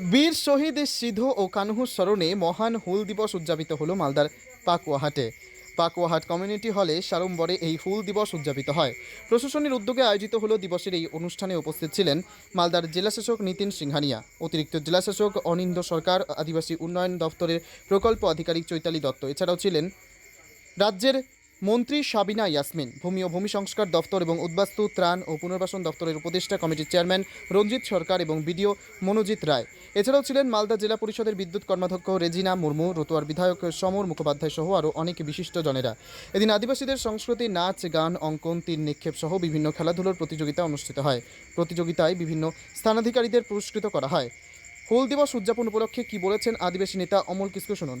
বীর শহীদ সিধু ও কানহু স্মরণে মহান হুল দিবস উদযাপিত হলো মালদার পাকুয়াহাটে। পাকুয়াহাট কমিউনিটি হলে সাড়ম্বরে এই হুল দিবস উদযাপিত হয়। প্রশাসনের উদ্যোগে আয়োজিত হলো দিবসের এই অনুষ্ঠানে উপস্থিত ছিলেন মালদার জেলাশাসক নীতিন সিংহানিয়া, অতিরিক্ত জেলাশাসক অনিন্দ সরকার, আদিবাসী উন্নয়ন দপ্তরের প্রকল্প আধিকারিক চৈতালি দত্ত। এছাড়াও ছিলেন রাজ্যের মন্ত্রী সাবিনা ইয়াসমিন, ভূমি ও ভূমি সংস্কার দপ্তর এবং উদ্বাস্তু, ত্রাণ ও পুনর্বাসন দপ্তরের উপদেষ্টা কমিটির চেয়ারম্যান রঞ্জিত সরকার এবং বিডিও মনোজিৎ রায়। এছাড়াও ছিলেন মালদা জেলা পরিষদের বিদ্যুৎ কর্মাধ্যক্ষ রেজিনা মুর্মু, রতুয়ার বিধায়ক সমর মুখোপাধ্যায় সহ আরও অনেক বিশিষ্ট জনেরা। এদিন আদিবাসীদের সংস্কৃতি, নাচ, গান, অঙ্কন, তীর নিক্ষেপ সহ বিভিন্ন খেলাধুলোর প্রতিযোগিতা অনুষ্ঠিত হয়। প্রতিযোগিতায় বিভিন্ন স্থানাধিকারীদের পুরস্কৃত করা হয়। হুল দিবস উদযাপন উপলক্ষে কি বলেছেন আদিবাসী নেতা অমল কিস্কু শুনুন।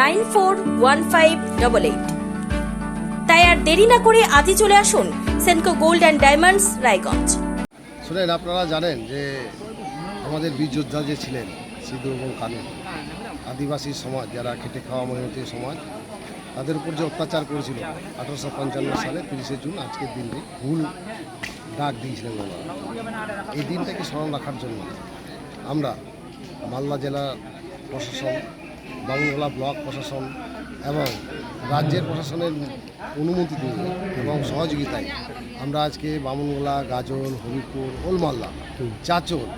nine four one five double eight. তাই আর দেরি না করে আজই চলে আসুন Senco gold and diamonds, Raiganj. শুনেন, আপনারা জানেন যে আমাদের বীর যোদ্ধা যে ছিলেন সিধু এবং কানু আদিবাসী সমাজ, যারা খেটে খাওয়া মেহনতি সমাজ, তাদের উপর যে অত্যাচার করেছিল, আঠারোশো পঞ্চান্ন সালে তিরিশে জুন, আজকের দিনটি ভুল ডাক দিয়েছিলেন ওনারা। এই দিনটাকে স্মরণ রাখার জন্য আমরা মালদা জেলা প্রশাসন বাংলা ব্লক প্রশাসন এবং রাজ্যের প্রশাসনের অনুমতি নিয়ে এবং সহযোগিতায় আমরা আজকে বামনগোলা গাজল হবিপুর ওলমাল্লা চাচল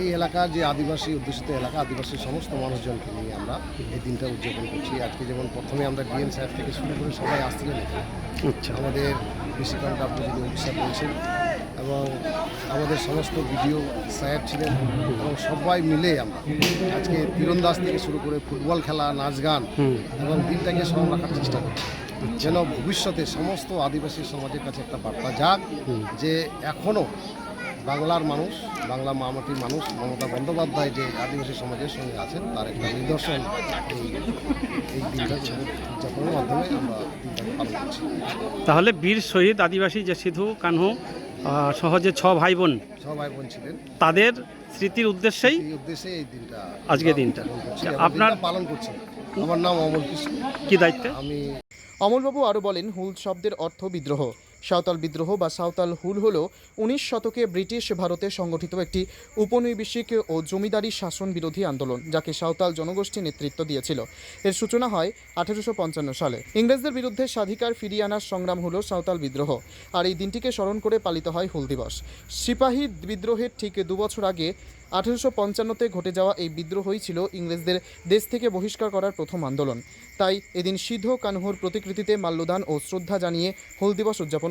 এই এলাকার যে আদিবাসী অধ্যুষিত এলাকা আদিবাসী সমস্ত মানুষজনকে নিয়ে আমরা এই দিনটা উদযাপন করছি আজকে যেমন প্রথমে আমরা ডিএম সাহেব থেকে শুরু করে সবাই আসছিলেন। আচ্ছা আমাদের বেশিরভাগ আপনি যদি অফিসার রয়েছেন এবং আমাদের সমস্ত ভিডিও স্যার ছিলেন এবং সবাই মিলে আমরা আজকে তীরন্দাজ থেকে শুরু করে ফুটবল খেলা নাচ গান এবং দিনটাকে স্মরণ রাখার চেষ্টা করছি যেন ভবিষ্যতে সমস্ত আদিবাসী সমাজের কাছে একটা বার্তা যাক যে এখনও বাংলার মানুষ বাংলা মামাটির মানুষ মমতা বন্দ্যোপাধ্যায় যে আদিবাসী সমাজের সঙ্গে আছেন তার একটা নিদর্শন এই দিনটা উদযাপনের মাধ্যমে আমরা তাহলে বীর শহীদ আদিবাসী যে সিধু কানহু আহ, সহ যে ছ ভাই বোন ছ ভাই বোন ছিলেন। তাদের স্মৃতির উদ্দেশ্যেই আজকে উদ্দেশ্যে এই দিনটা আজকের দিনটা। আপনার- পালন করছেন আমার নাম অমল কৃষ্ণ। কি দায়িত্ব? আমি অমলবাবু আরও বলেন হুল শব্দের অর্থ বিদ্রোহ। সাঁওতাল বিদ্রোহ বা সাঁওতাল হুল হল উনিশ শতকে ব্রিটিশ ভারতে সংগঠিত একটি উপনিবেশিক ও জমিদারি শাসন বিরোধী আন্দোলন, যাকে সাঁওতাল জনগোষ্ঠী নেতৃত্ব দিয়েছিল। এর সূচনা হয় আঠেরোশো পঞ্চান্ন সালে। ইংরেজদের বিরুদ্ধে স্বাধিকার ফিরিয়ে আনার সংগ্রাম হল সাঁওতাল বিদ্রোহ, আর এই দিনটিকে স্মরণ করে পালিত হয় হুল দিবস। সিপাহী বিদ্রোহের ঠিক দুবছর আগে আঠেরোশো পঞ্চান্নতে ঘটে যাওয়া এই বিদ্রোহই ছিল ইংরেজদের দেশ থেকে বহিষ্কার করার প্রথম আন্দোলন। তাই এদিন সিদ্ধ কানহুর প্রতিকৃতিতে মাল্যদান ও শ্রদ্ধা জানিয়ে হুল দিবস উদযাপন